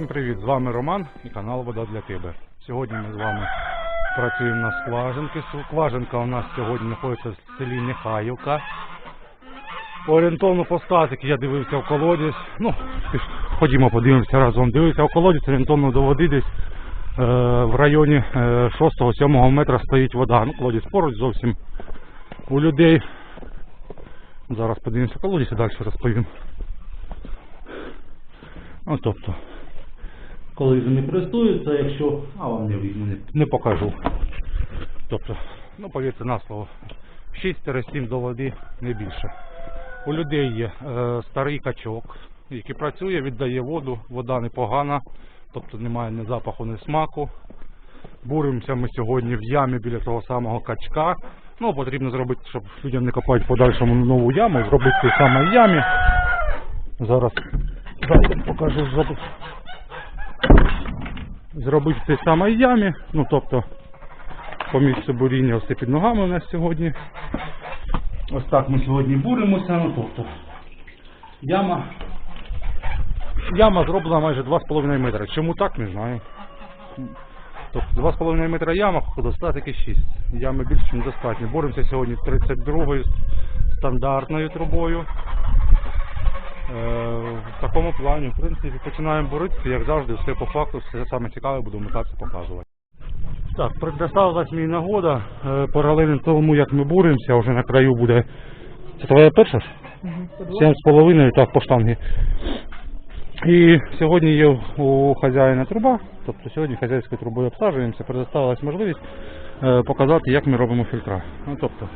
Всім привіт! З вами Роман і канал Вода для тебе. Сьогодні ми з вами працюємо на скважинки. Скважинка у нас сьогодні знаходиться в селі Нехаївка. Орієнтовно по статиці я дивився в колодязь. Ну, ходімо подивимося разом. Дивився в колодязь, орієнтовно до води десь е, в районі е, 6-7 метра стоїть вода. Ну, колодязь поруч зовсім у людей. Зараз подивимося колодязь і далі розповім. Ну, тобто, коли не користуються, якщо... А вам не видно, не, не покажу. Тобто, ну повірте на слово, 6-7 до води не більше. У людей є е, старий качок, який працює, віддає воду, вода непогана, тобто немає ні запаху, ні смаку. Буримося ми сьогодні в ямі біля того самого качка. Ну, потрібно зробити, щоб людям не копати в подальшому нову яму, зробити в тій самій ямі. Зараз дайте покажу зробити. Зробити в тій самій ямі. Ну тобто по місцю буріння ось під ногами у нас сьогодні. Ось так ми сьогодні буримося. Ну тобто яма. Яма зроблена майже 2,5 метра. Чому так, не знаю. Тобто 2,5 метра яма, до статики 6. Ями більше ніж достатньо. Боремося сьогодні 32-ю стандартною трубою. Е, в такому плані, в принципі, починаємо боротися, як завжди, все по факту, все саме цікаве буду метатися показувати. Так, предоставилась мені нагода, е, паралельно тому, як ми буримося, вже на краю буде. Це твоя перша ж? Сім з половиною, так, по штангі. І сьогодні є у хазяїна труба, тобто сьогодні хазяйською трубою обсаджуємося, предоставилась можливість е, показати, як ми робимо фільтра. Ну, тобто,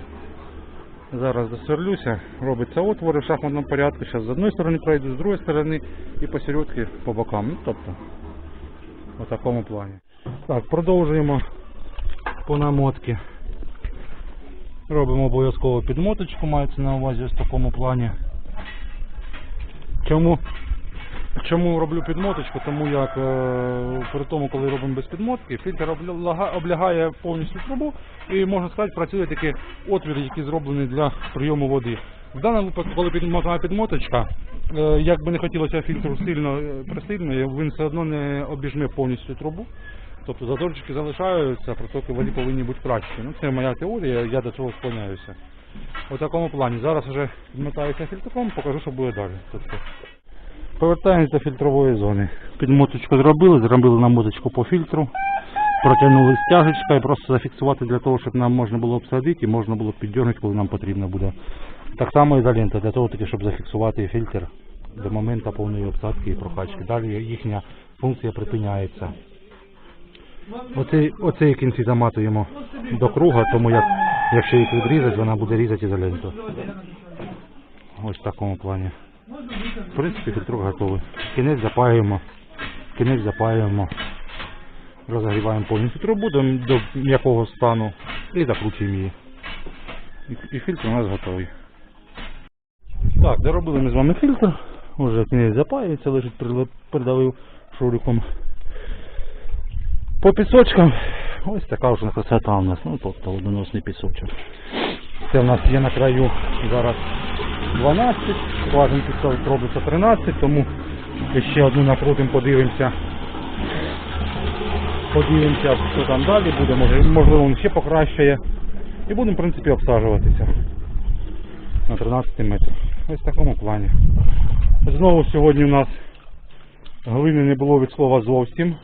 Зараз досверлюся, робиться отвори в шахматному порядку. Зараз з одної сторони пройду, з другої сторони і посередки по бокам. Ну, тобто, в такому плані. Так, продовжуємо по намотці. Робимо обов'язково підмоточку, мається на увазі ось в такому плані. Чому? Чому роблю підмоточку? Тому як е, при тому, коли робимо без підмотки, фільтр облягає повністю трубу і можна сказати, працює такий отвір, який зроблений для прийому води. В даному випадку, коли підмотана підмоточка, е, як би не хотілося фільтру сильно е, присильно, він все одно не обіжме повністю трубу. Тобто зазорчики залишаються, протоки води повинні бути кращі. Ну, це моя теорія, я до цього склоняюся. У такому плані. Зараз вже відмотаюся фільтром, покажу, що буде далі. Тобто, Повертаємось до фільтрової зони. Підмоточку зробили, зробили намоточку по фільтру, протягнули стяжечка і просто зафіксувати для того, щоб нам можна було обсадити і можна було піддергнути, коли нам потрібно буде. Так само ізолента, для того, таки, щоб зафіксувати фільтр до моменту повної обсадки і прокачки. Далі їхня функція припиняється. Оцей, оцей кінці заматуємо до круга, тому як, якщо їх відрізати, вона буде різати ізоленту. Ось в такому плані. В принципі, фільтрук готовий. Кінець запаюємо, кінець запаюємо, розігріваємо повністю трубу до, м'якого стану і закручуємо її. І, фільтр у нас готовий. Так, доробили ми з вами фільтр. Уже кінець запаюється, лежить, придавив шуриком. По пісочкам ось така вже красота у нас, ну тобто водоносний пісочок. Це в нас є на краю зараз 12, скважинки робиться 13, тому ще одну накрутимо, подивимося. Подивимося, що там далі буде, можливо він ще покращає. І будемо в принципі обсаджуватися на 13 метрах. Ось в такому плані. Знову сьогодні у нас глини не було від слова зовсім.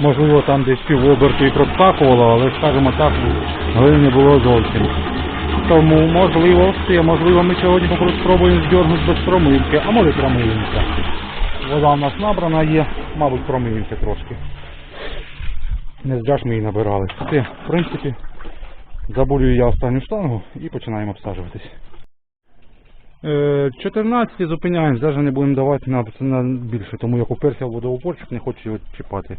Можливо там десь пів оберту і проскакувало, але скажімо так, глини не було зовсім. Тому можливо все, можливо ми сьогодні спробуємо здергнути без промивки, а може промиємося. Вода у нас набрана є, мабуть промиємося трошки. Не зря ж ми її набирали. Все, в принципі, забулюю я останню штангу і починаємо обсаджуватись. Е, 14 зупиняємось, навіть не будемо давати на більше, тому як уперся в водоупорчик, не хочу його чіпати.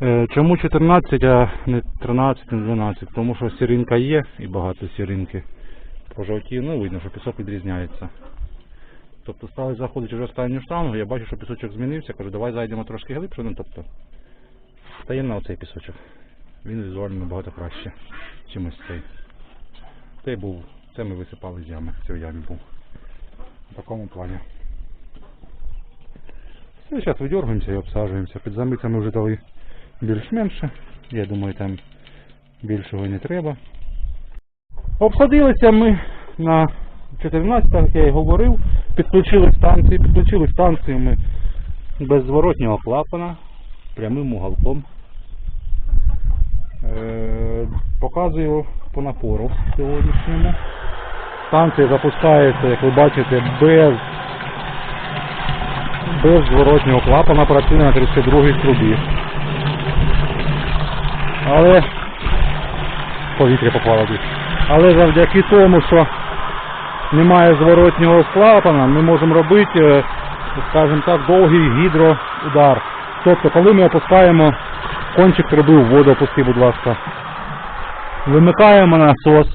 Е, Чому 14, а не 13, не 12? Тому що сіринка є і багато сіринки. Пожовтів, ну видно, що пісок відрізняється. Тобто стали заходити вже останню штангу, я бачу, що пісочок змінився, кажу, давай зайдемо трошки глибше, ну тобто стаємо на оцей пісочок. Він візуально набагато краще, ніж ось цей. Цей був, це ми висипали з ями, в ямі був. В такому плані. І зараз видергуємося і обсаджуємося. Під замицями вже дали більш-менше. Я думаю, там більшого не треба. Обсадилися ми на 14, як я і говорив, підключили станції, підключили станцію ми без зворотнього клапана, прямим уголком. Е, показую по напору сьогоднішньому. Станція запускається, як ви бачите, без, без зворотнього клапана, працює на 32 трубі. Але повітря попало десь. Але завдяки тому, що немає зворотнього клапана, ми можемо робити, е, скажімо так, довгий гідроудар. Тобто, коли ми опускаємо кончик труби в воду, опусти, будь ласка, вимикаємо насос.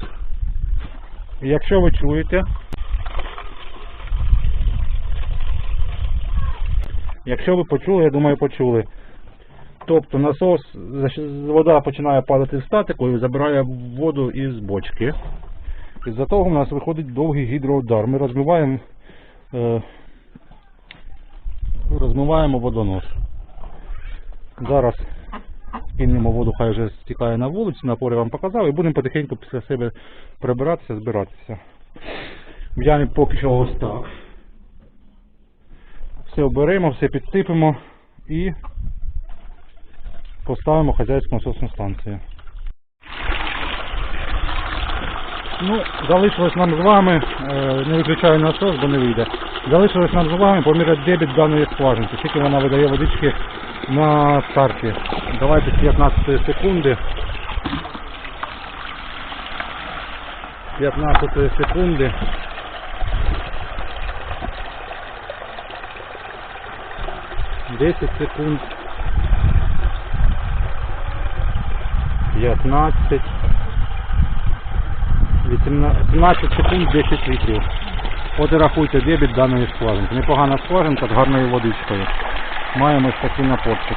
Якщо ви чуєте, якщо ви почули, я думаю, почули. Тобто насос, вода починає падати в статику і забирає воду із бочки. Із-за того у нас виходить довгий гідроудар. Ми розмиваємо, е, розмиваємо водонос. Зараз кинемо воду, хай вже стікає на вулицю, напори вам показав, і будемо потихеньку після себе прибиратися, збиратися. В ямі поки що ось так. Все оберемо, все підсипемо і поставимо хазяйську насосну станцію. Ну, залишилось нам з вами, е, не виключаю насос, бо не вийде. Залишилось нам з вами поміряти дебіт даної скважинки, скільки вона видає водички на старті. Давайте з 15 секунди. 15 секунди. Десять секунд. П'ятнадцять. 18 17 секунд 10 літрів. От і рахуйте дебіт даної скважинки. Непогана скважинка з гарною водичкою. Маємо ось такий напорчик.